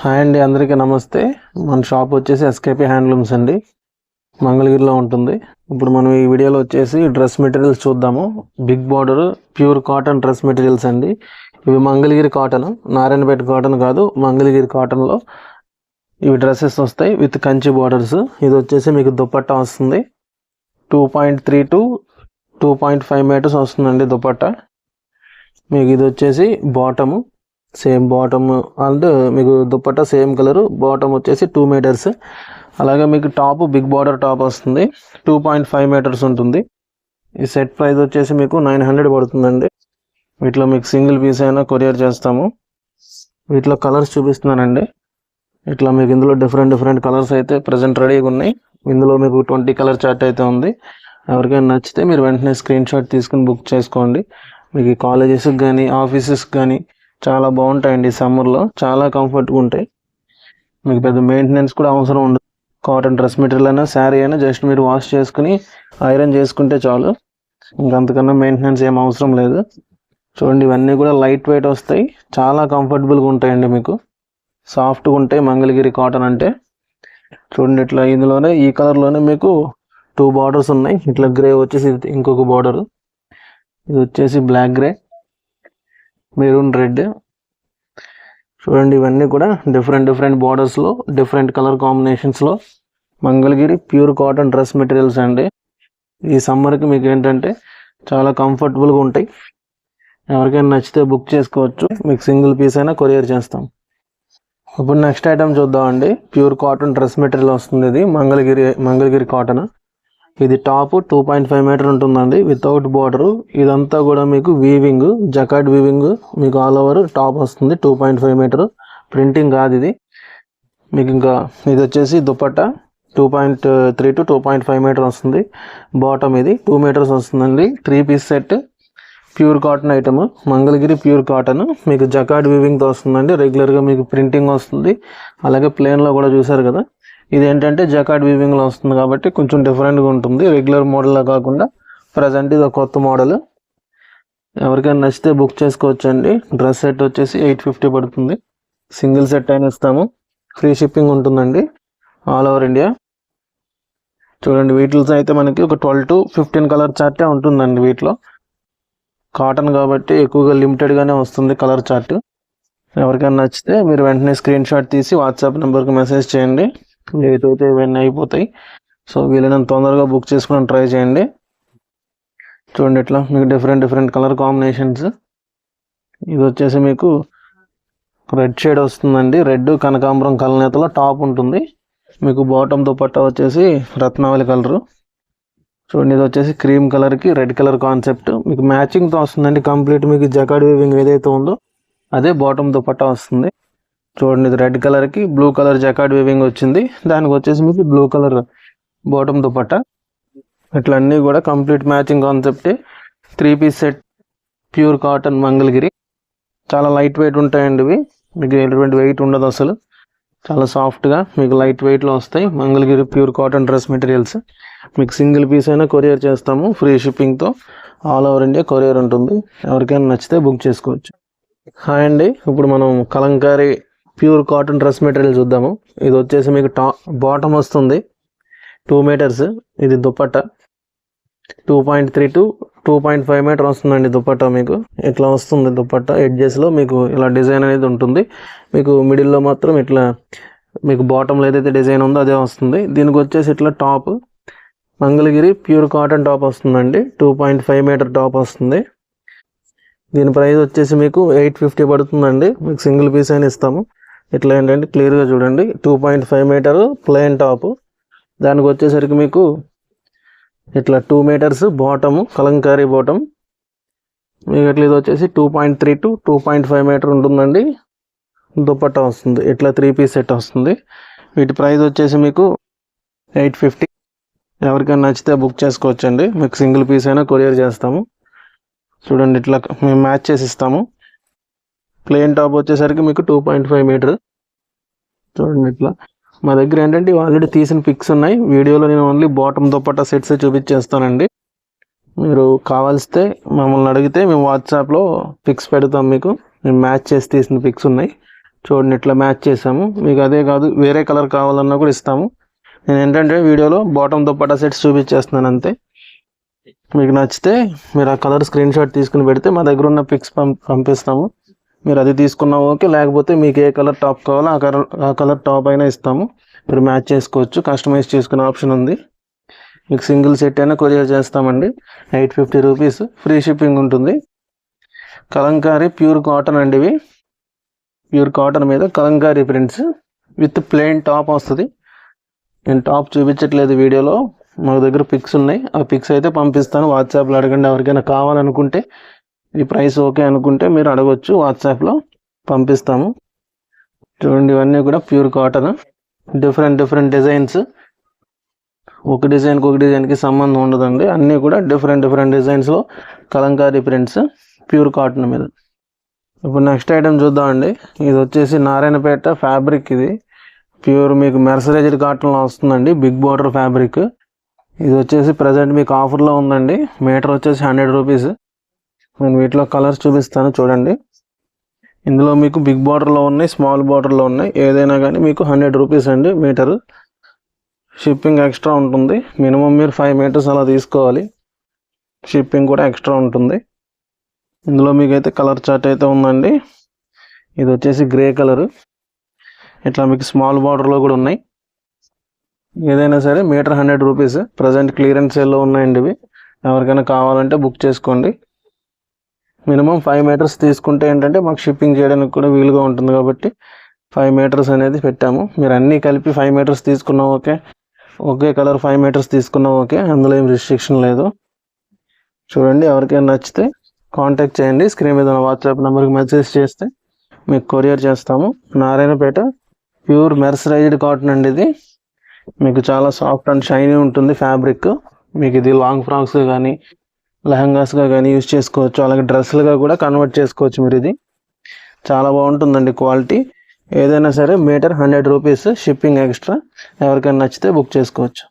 Hi అండి అందరికీ నమస్తే. మన షాప్ వచ్చేసి ఎస్కేపీ హ్యాండ్లూమ్స్ అండి. మంగళగిరిలో ఉంటుంది. ఇప్పుడు మనం ఈ వీడియోలో వచ్చేసి డ్రెస్ మెటీరియల్స్ చూద్దాము. Big border pure cotton dress materials అండి. ఇవి మంగళగిరి కాటన్ నారాయణపేట కాటన్ కాదు మంగళగిరి కాటన్లో ఇవి డ్రెస్సెస్ వస్తాయి విత్ కంచి బార్డర్స్. ఇది వచ్చేసి మీకు దుపట్టా వస్తుంది. Two point three to two point five metres వస్తుందండి దుపట్టా. మీకు ఇది వచ్చేసి బాటము. సేమ్ బాటమ్ అండ్ మీకు దుప్పట్టా సేమ్ కలర్ బాటమ్ వచ్చేసి టూ మీటర్స్ అలాగే మీకు టాప్ బిగ్ బార్డర్ టాప్ వస్తుంది. టూ పాయింట్ ఫైవ్ మీటర్స్ ఉంటుంది. ఈ సెట్ ప్రైస్ వచ్చేసి మీకు నైన్ హండ్రెడ్ పడుతుందండి. వీటిలో మీకు సింగిల్ పీస్ అయినా కొరియర్ చేస్తాము. వీటిలో కలర్స్ చూపిస్తున్నానండి. ఇట్లా మీకు ఇందులో డిఫరెంట్ డిఫరెంట్ కలర్స్ అయితే ప్రజెంట్ రెడీగా ఉన్నాయి. ఇందులో మీకు ట్వంటీ కలర్ చార్ట్ అయితే ఉంది. ఎవరికైనా నచ్చితే మీరు వెంటనే స్క్రీన్ షాట్ తీసుకుని బుక్ చేసుకోండి. మీకు కాలేజెస్కి కానీ ఆఫీసెస్కి కానీ చాలా బాగుంటాయండి సమ్మర్లో. చాలా కంఫర్ట్గా ఉంటాయి. మీకు పెద్ద మెయింటెనెన్స్ కూడా అవసరం ఉండదు. కాటన్ డ్రెస్ మెటీరియల్ అయినా శారీ అయినా జస్ట్ మీరు వాష్ చేసుకుని ఐరన్ చేసుకుంటే చాలు. ఇంకంతకన్నా మెయింటెనెన్స్ ఏం అవసరం లేదు. చూడండి ఇవన్నీ కూడా లైట్ వెయిట్ వస్తాయి. చాలా కంఫర్టబుల్గా ఉంటాయండి మీకు. సాఫ్ట్గా ఉంటాయి. మంగళగిరి కాటన్ అంటే. చూడండి ఇట్లా ఇందులోనే ఈ కలర్లోనే మీకు టూ బార్డర్స్ ఉన్నాయి. ఇట్లా గ్రే వచ్చేసి ఇంకొక బార్డర్ ఇది వచ్చేసి బ్లాక్ గ్రే మెరూన్ రెడ్. చూడండి ఇవన్నీ కూడా డిఫరెంట్ డిఫరెంట్ బార్డర్స్లో different colour కాంబినేషన్స్లో Mangalagiri pure cotton dress materials అండి. ఈ సమ్మర్కి మీకు ఏంటంటే చాలా కంఫర్టబుల్గా ఉంటాయి. ఎవరికైనా నచ్చితే బుక్ చేసుకోవచ్చు. మీకు సింగిల్ పీస్ అయినా కొరియర్ చేస్తాం. ఇప్పుడు నెక్స్ట్ ఐటమ్ చూద్దామండి. ప్యూర్ కాటన్ డ్రెస్ మెటీరియల్ వస్తుంది ఇది. మంగళగిరి మంగళగిరి కాటన్ ఇది top two point five metre ఉంటుందండి. వితౌట్ బార్డర్ ఇదంతా కూడా మీకు వీవింగ్ జకాడ్ వీవింగ్ మీకు ఆల్ ఓవర్ టాప్ వస్తుంది two point five metre. Printing కాదు ఇది. మీకు ఇంకా ఇది వచ్చేసి dupatta two point three to two point five metre వస్తుంది. బాటమ్ ఇది టూ మీటర్స్ వస్తుందండి. Three piece set pure cotton item Mangalagiri pure cotton మీకు జకాడ్ వీవింగ్తో వస్తుందండి. రెగ్యులర్గా మీకు ప్రింటింగ్ వస్తుంది. అలాగే ప్లేన్లో కూడా చూసారు కదా. ఇది ఏంటంటే జకాడ్ వీవింగ్లో వస్తుంది కాబట్టి కొంచెం డిఫరెంట్గా ఉంటుంది. రెగ్యులర్ మోడల్లో కాకుండా ప్రజెంట్ ఇది ఒక కొత్త మోడల్ ఎవరికైనా నచ్చితే బుక్ చేసుకోవచ్చండి. డ్రెస్ సెట్ వచ్చేసి ఎయిట్ ఫిఫ్టీ పడుతుంది. సింగిల్ సెట్ అయినా ఇస్తాము. ఫ్రీ షిప్పింగ్ ఉంటుందండి. ఆల్ ఓవర్ ఇండియా చూడండి వీటిలో అయితే మనకి ఒక ట్వెల్వ్ టు ఫిఫ్టీన్ కలర్ చార్టే ఉంటుందండి వీటిలో. కాటన్ కాబట్టి ఎక్కువగా లిమిటెడ్గానే వస్తుంది కలర్ చార్ట్ ఎవరికైనా నచ్చితే మీరు వెంటనే స్క్రీన్ షాట్ తీసి వాట్సాప్ నెంబర్కి మెసేజ్ చేయండి. లేట్ అయితే ఇవన్నీ అయిపోతాయి. సో వీలైనంత తొందరగా బుక్ చేసుకుని ట్రై చేయండి. చూడండి ఇట్లా మీకు డిఫరెంట్ డిఫరెంట్ కలర్ కాంబినేషన్స్ ఇది వచ్చేసి మీకు రెడ్ షేడ్ వస్తుందండి. రెడ్ కనకాంబరం కలనేతలో టాప్ ఉంటుంది. మీకు బాటమ్ దుపట్టా వచ్చేసి రత్నావళి కలరు చూడండి ఇది వచ్చేసి క్రీమ్ కలర్కి రెడ్ కలర్ కాన్సెప్ట్ మీకు మ్యాచింగ్తో వస్తుందండి. కంప్లీట్ మీకు జకాడ్ వీవింగ్ ఏదైతే ఉందో అదే బాటమ్ దుపట్టా వస్తుంది. చూడండి ఇది రెడ్ కలర్కి బ్లూ కలర్ జకాడ్ వేవింగ్ వచ్చింది. దానికి వచ్చేసి మీకు బ్లూ కలర్ బాటమ్ దుపట్ట. ఇట్లా అన్నీ కూడా కంప్లీట్ మ్యాచింగ్ కాన్సెప్టే three piece set pure cotton Mangalagiri. చాలా లైట్ వెయిట్ ఉంటాయండి ఇవి. మీకు ఎటువంటి వెయిట్ ఉండదు అసలు. చాలా సాఫ్ట్గా మీకు లైట్ వెయిట్లో వస్తాయి. Mangalagiri pure cotton dress materials. మీకు సింగిల్ పీస్ అయినా కొరియర్ చేస్తాము. ఫ్రీ షిప్పింగ్తో ఆల్ ఓవర్ ఇండియా కొరియర్ ఉంటుంది. ఎవరికైనా నచ్చితే బుక్ చేసుకోవచ్చు. హాయ్ అండి. ఇప్పుడు మనం Kalamkari pure cotton dress material చూద్దాము. ఇది వచ్చేసి మీకు టా బాటమ్ వస్తుంది. టూ మీటర్స్ ఇది dupatta two point three to two point five metre వస్తుందండి దుప్పట్ట మీకు. ఇట్లా వస్తుంది దుప్పట్ట ఎడ్జెస్లో మీకు ఇలా డిజైన్ అనేది ఉంటుంది. మీకు మిడిల్లో మాత్రం ఇట్లా మీకు బాటంలో ఏదైతే డిజైన్ ఉందో అదే వస్తుంది. దీనికి వచ్చేసి ఇట్లా top Mangalagiri pure cotton top వస్తుందండి. Two point five metre top వస్తుంది. దీని ప్రైస్ వచ్చేసి మీకు ఎయిట్ ఫిఫ్టీ పడుతుందండి. మీకు సింగిల్ పీస్ అయినా ఇస్తాము. ఇట్లా ఏంటంటే క్లియర్గా చూడండి. Two point five metre plain top దానికి వచ్చేసరికి మీకు ఇట్లా two metres bottom Kalamkari bottom మీకు ఇట్లా ఇది వచ్చేసి two point three to two point five metre ఉంటుందండి. దుపట్టా వస్తుంది. ఇట్లా త్రీ పీస్ సెట్ వస్తుంది. వీటి ప్రైస్ వచ్చేసి మీకు ఎయిట్ ఫిఫ్టీ ఎవరికైనా నచ్చితే బుక్ చేసుకోవచ్చండి. మీకు సింగిల్ పీస్ అయినా కొరియర్ చేస్తాము. చూడండి ఇట్లా మేము మ్యాచ్ చేసి ఇస్తాము. ప్లేన్ టాప్ వచ్చేసరికి మీకు టూ పాయింట్ ఫైవ్ మీటర్. చూడండి ఇట్లా. మా దగ్గర ఏంటంటే ఆల్రెడీ తీసిన పిక్స్ ఉన్నాయి. వీడియోలో నేను ఓన్లీ బాటమ్ దుప్పట్టా సెట్స్ చూపించేస్తానండి. మీరు కావాల్స్తే మమ్మల్ని అడిగితే మేము వాట్సాప్లో పిక్స్ పెడతాం మీకు. మేము మ్యాచ్ చేసి తీసిన పిక్స్ ఉన్నాయి. చూడండి ఇట్లా మ్యాచ్ చేసాము. మీకు అదే కాదు వేరే కలర్ కావాలన్నా కూడా ఇస్తాము. నేను ఏంటంటే వీడియోలో బాటమ్ దుప్పటా సెట్స్ చూపించేస్తున్నాను అంతే. మీకు నచ్చితే మీరు ఆ కలర్ స్క్రీన్ షాట్ తీసుకుని పెడితే మా దగ్గర ఉన్న పిక్స్ పంపిస్తాము. మీరు అది తీసుకున్నా ఓకే లేకపోతే మీకు ఏ కలర్ టాప్ కావాలో ఆ కలర్ ఆ కలర్ టాప్ అయినా ఇస్తాము. మీరు మ్యాచ్ చేసుకోవచ్చు కస్టమైజ్ చేసుకునే ఆప్షన్ ఉంది. మీకు సింగిల్ సెట్ అయినా కొరియర్ చేస్తామండి. Eight fifty rupees free shipping ఉంటుంది. కలంకారీ ప్యూర్ కాటన్ అండి ఇవి. ప్యూర్ కాటన్ మీద Kalamkari prints. With plain top వస్తుంది. నేను టాప్ చూపించట్లేదు వీడియోలో. మా దగ్గర పిక్స్ ఉన్నాయి. ఆ పిక్స్ అయితే పంపిస్తాను. వాట్సాప్లో అడగండి ఎవరికైనా కావాలనుకుంటే. ఈ ప్రైస్ ఓకే అనుకుంటే మీరు అడగొచ్చు వాట్సాప్లో పంపిస్తాము. చూడండి ఇవన్నీ కూడా pure cotton different different designs. ఒక డిజైన్కి ఒక డిజైన్కి సంబంధం ఉండదండి. అన్నీ కూడా డిఫరెంట్ డిఫరెంట్ డిజైన్స్లో కలంకారీ ప్రింట్స్ ప్యూర్ కాటన్ మీద. ఇప్పుడు నెక్స్ట్ ఐటెం చూద్దామండి. ఇది వచ్చేసి నారాయణపేట ఫ్యాబ్రిక్ ఇది. ప్యూర్ మీకు మెర్సరైజ్డ్ కాటన్లో వస్తుందండి బిగ్ బార్డర్ ఫ్యాబ్రిక్. ఇది వచ్చేసి ప్రజెంట్ మీకు ఆఫర్లో ఉందండి. మీటర్ వచ్చేసి హండ్రెడ్ రూపీస్. నేను వీటిలో కలర్స్ చూపిస్తాను చూడండి. ఇందులో మీకు బిగ్ బార్డర్లో ఉన్నాయి స్మాల్ బార్డర్లో ఉన్నాయి. ఏదైనా కానీ మీకు హండ్రెడ్ రూపీస్ అండి మీటరు షిప్పింగ్ ఎక్స్ట్రా ఉంటుంది. మినిమం మీరు ఫైవ్ మీటర్స్ అలా తీసుకోవాలి. షిప్పింగ్ కూడా ఎక్స్ట్రా ఉంటుంది. ఇందులో మీకు అయితే కలర్ చార్ట్ అయితే ఉందండి. ఇది వచ్చేసి గ్రే కలర్ ఇట్లా మీకు స్మాల్ బార్డర్లో కూడా ఉన్నాయి. ఏదైనా సరే metre hundred rupees present clearance సేల్లో ఉన్నాయండి ఇవి. ఎవరికైనా కావాలంటే బుక్ చేసుకోండి. మినిమం ఫైవ్ మీటర్స్ తీసుకుంటే ఏంటంటే మాకు షిప్పింగ్ చేయడానికి కూడా వీలుగా ఉంటుంది కాబట్టి ఫైవ్ మీటర్స్ అనేది పెట్టాము. మీరు అన్నీ కలిపి ఫైవ్ మీటర్స్ తీసుకున్నా ఓకే. ఒకే కలర్ ఫైవ్ మీటర్స్ తీసుకున్నా ఓకే. అందులో ఏం రిస్ట్రిక్షన్ లేదు. చూడండి ఎవరికైనా నచ్చితే కాంటాక్ట్ చేయండి. స్క్రీన్ మీద ఉన్న వాట్సాప్ నెంబర్కి మెసేజ్ చేస్తే మీకు కొరియర్ చేస్తాము. నారాయణపేట ప్యూర్ మెర్సరైజ్డ్ కాటన్ అండి ఇది. మీకు చాలా సాఫ్ట్ అండ్ షైనీ ఉంటుంది ఫ్యాబ్రిక్ మీకు ఇది లాంగ్ ఫ్రాక్స్ కానీ లెహంగాస్గా కానీ యూజ్ చేసుకోవచ్చు. అలాగే డ్రెస్సులుగా కూడా కన్వర్ట్ చేసుకోవచ్చు మీరు ఇది. చాలా బాగుంటుందండి క్వాలిటీ. ఏదైనా సరే metre hundred rupees shipping extra ఎవరికైనా నచ్చితే బుక్ చేసుకోవచ్చు.